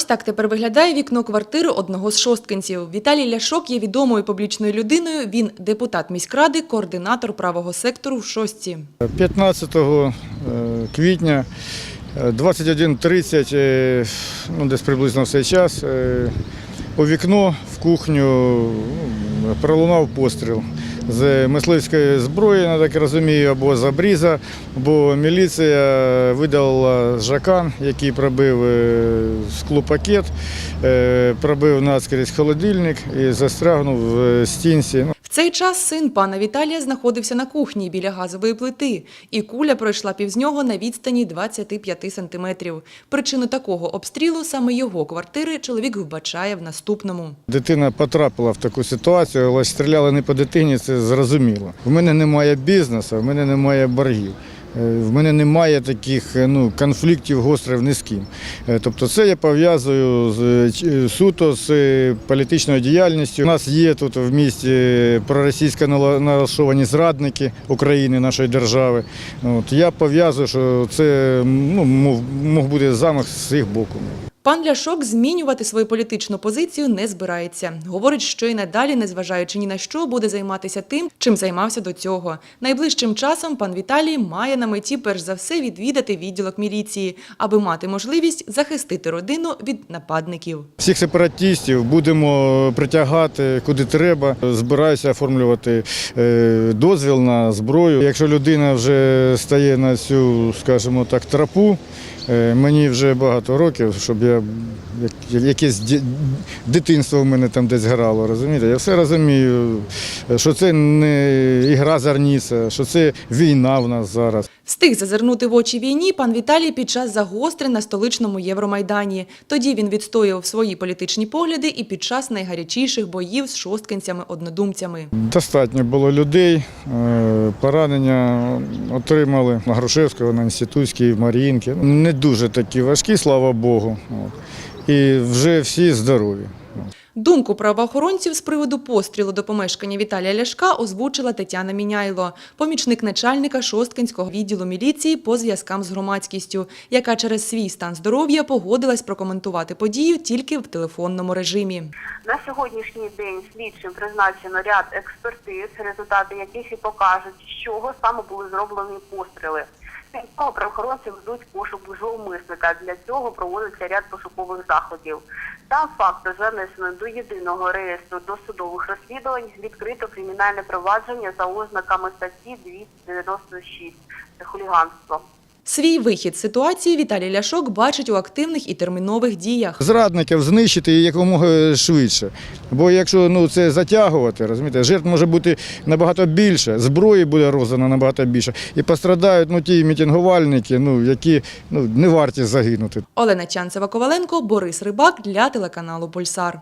Ось так тепер виглядає вікно квартири одного з шосткинців. Віталій Ляшок є відомою публічною людиною. Він депутат міськради, координатор правого сектору в шостці. 15 е, квітня е, 21.30, е, ну, десь приблизно в цей час, е, у вікно в кухню ну, пролунав постріл з мисливської зброї, я так розумію, або з обріза, бо міліція видала жакан, який пробив е, склопакет, е, пробив наскрізь холодильник і застрягнув в стінці. Цей час син пана Віталія знаходився на кухні біля газової плити, і куля пройшла півз нього на відстані 25 сантиметрів. Причину такого обстрілу саме його квартири чоловік вбачає в наступному. Дитина потрапила в таку ситуацію, але стріляли не по дитині, це зрозуміло. В мене немає бізнесу, в мене немає боргів. Е, В мене немає таких е, ну, конфліктів гострих ні з ким. Е, Тобто це я пов'язую з, суто з політичною діяльністю. У нас є тут в місті проросійсько налаштовані зрадники України, нашої держави. От, я пов'язую, що це ну, мог бути замах з їх боку. Пан Ляшок змінювати свою політичну позицію не збирається. Говорить, що і надалі, незважаючи ні на що, буде займатися тим, чим займався до цього. Найближчим часом пан Віталій має на меті перш за все відвідати відділок міліції, аби мати можливість захистити родину від нападників. Всіх сепаратистів будемо притягати куди треба. Збираюся оформлювати е, дозвіл на зброю. Якщо людина вже стає на цю, скажімо так, тропу, е, мені вже багато років, щоб я як- якесь ді- дитинство в мене там десь грало, розумієте? Я все розумію, що це не ігра зарніця, що це війна в нас зараз. Встиг зазирнути в очі війні пан Віталій під час загострень на столичному Євромайдані. Тоді він відстоював свої політичні погляди і під час найгарячіших боїв з шосткинцями-однодумцями. Достатньо було людей, е, поранення отримали на Грушевського, на Інститутській, в Маріїнки. Не дуже такі важкі, слава Богу. І вже всі здорові. Думку правоохоронців з приводу пострілу до помешкання Віталія Ляшка озвучила Тетяна Міняйло, помічник начальника Шосткинського відділу міліції по зв'язкам з громадськістю, яка через свій стан здоров'я погодилась прокоментувати подію тільки в телефонному режимі. На сьогоднішній день слідчим призначено ряд експертиз, результати яких і покажуть, з чого саме були зроблені постріли. Крім правоохоронці ведуть пошук зловмисника. Для цього проводиться ряд пошукових заходів. Там факти занесено до єдиного реєстру досудових розслідувань, відкрито кримінальне провадження за ознаками статті 296 – це хуліганство. Свій вихід ситуації Віталій Ляшок бачить у активних і термінових діях. Зрадників знищити якомога швидше. Бо якщо ну, це затягувати, розумієте, жертв може бути набагато більше, зброї буде роздано набагато більше. І пострадають ну, ті мітингувальники, ну, які ну, не варті загинути. Олена Чанцева-Коваленко, Борис Рибак для телеканалу Пульсар.